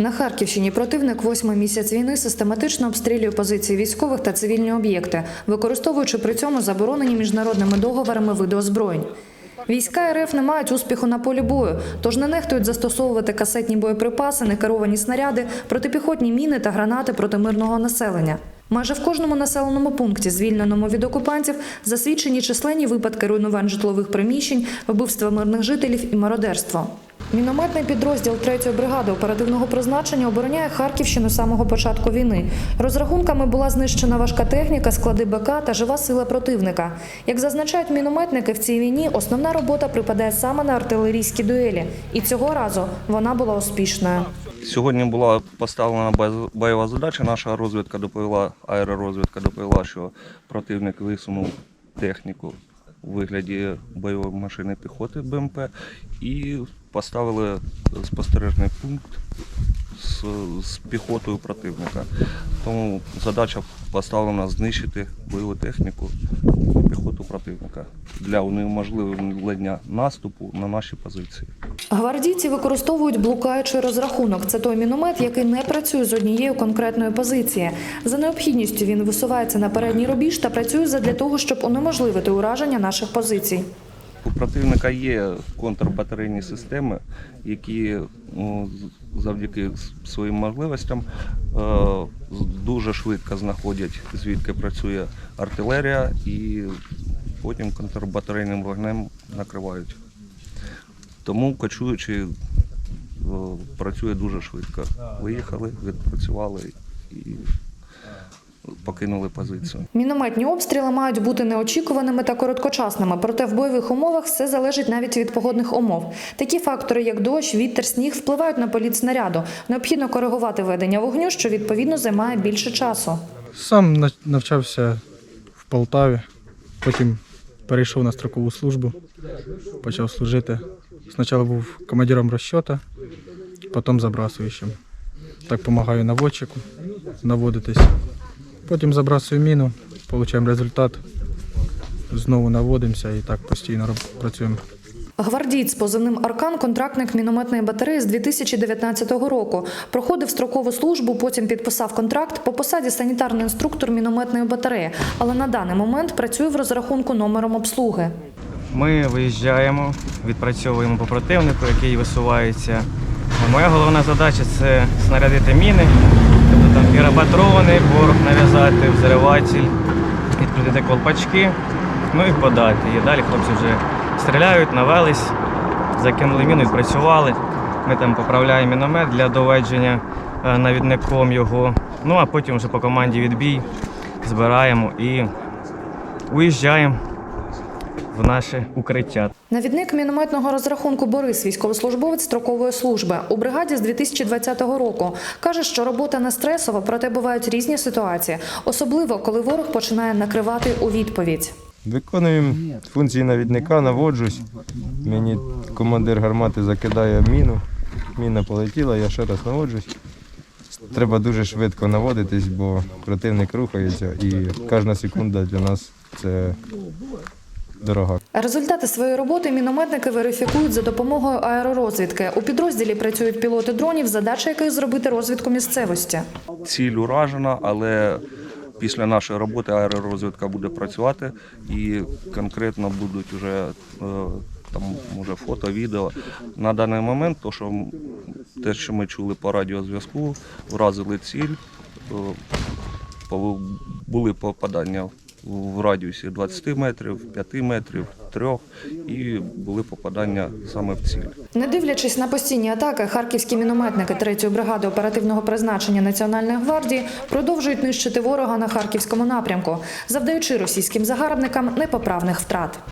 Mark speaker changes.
Speaker 1: На Харківщині противник восьмий місяць війни систематично обстрілює позиції військових та цивільні об'єкти, використовуючи при цьому заборонені міжнародними договорами види озброєнь. Війська РФ не мають успіху на полі бою, тож не нехтують застосовувати касетні боєприпаси, некеровані снаряди, протипіхотні міни та гранати проти мирного населення. Майже в кожному населеному пункті, звільненому від окупантів, засвідчені численні випадки руйнувань житлових приміщень, вбивства мирних жителів і мародерство. Мінометний підрозділ 3-ї бригади оперативного призначення обороняє Харківщину з самого початку війни. Розрахунками була знищена важка техніка, склади БК та жива сила противника. Як зазначають мінометники, в цій війні основна робота припадає саме на артилерійські дуелі, і цього разу вона була успішною.
Speaker 2: Сьогодні була поставлена бойова задача. Наша розвідка доповіла, аеророзвідка доповіла, що противник висунув техніку у вигляді бойової машини піхоти БМП і поставили спостережний пункт з, з піхотою противника. Тому задача поставлена знищити бойову техніку піхоту противника для унеможливлення наступу на наші позиції.
Speaker 1: Гвардійці використовують блукаючий розрахунок. Це той міномет, який не працює з однією конкретної позиції. За необхідністю він висувається на передній рубіж та працює задля того, щоб унеможливити ураження наших позицій.
Speaker 2: У противника є контрбатарейні системи, які ну, завдяки своїм можливостям е, дуже швидко знаходять, звідки працює артилерія, і потім контрбатарейним вогнем накривають. Тому кочуючи е, працює дуже швидко. Виїхали, відпрацювали і покинули позицію.
Speaker 1: Мінометні обстріли мають бути неочікуваними та короткочасними, проте в бойових умовах все залежить навіть від погодних умов. Такі фактори, як дощ, вітер, сніг, впливають на політ снаряду. Необхідно коригувати ведення вогню, що відповідно займає більше часу.
Speaker 3: Сам на- навчався в Полтаві, потім перейшов на строкову службу, почав служити. Спочатку був командиром розчота, потім забрасуючим. Так допомагаю наводчику наводитись. Потім забрасую міну, отримуємо результат, знову наводимося і так постійно працюємо.
Speaker 1: Гвардієць з позивним Аркан, контрактник мінометної батареї з 2019 року. Проходив строкову службу, потім підписав контракт по посаді санітарний інструктор мінометної батареї, але на даний момент працює в розрахунку номером обслуги.
Speaker 4: Ми виїжджаємо, відпрацьовуємо по противнику, який висувається. Моя головна задача це снарядити міни, тобто там піропатрони, борг нав'язати, взриватель, відкрутити колпачки, ну і подати. І далі хлопці вже стріляють, навелись, закинули міну, відпрацювали. Ми там поправляємо міномет для доведення е, навідником його. Ну а потім вже по команді відбій збираємо і уїжджаємо в наше укриття.
Speaker 1: Навідник мінометного розрахунку Борис, військовослужбовець строкової служби у бригаді з 2020 року. Каже, що робота не стресова, проте бувають різні ситуації, особливо коли ворог починає накривати у відповідь.
Speaker 5: Виконуємо функції навідника, наводжусь. Мені командир гармати закидає міну. Міна полетіла, я ще раз наводжусь. Треба дуже швидко наводитись, бо противник рухається і кожна секунда для нас це дорога.
Speaker 1: Результати своєї роботи мінометники верифікують за допомогою аеророзвідки. У підрозділі працюють пілоти дронів, задача яких зробити розвідку місцевості.
Speaker 2: ціль уражена, але після нашої роботи аеророзвідка буде працювати і конкретно будуть вже е, там може фото, відео. На даний момент, то що те, що ми чули по радіозв'язку, вразили ціль, е, по- були попадання в радіусі 20 метрів, 5 метрів, 3 і були попадання саме в ціль.
Speaker 1: Не дивлячись на постійні атаки, харківські мінометники 3-ї бригади оперативного призначення Національної гвардії продовжують нищити ворога на харківському напрямку, завдаючи російським загарбникам непоправних втрат.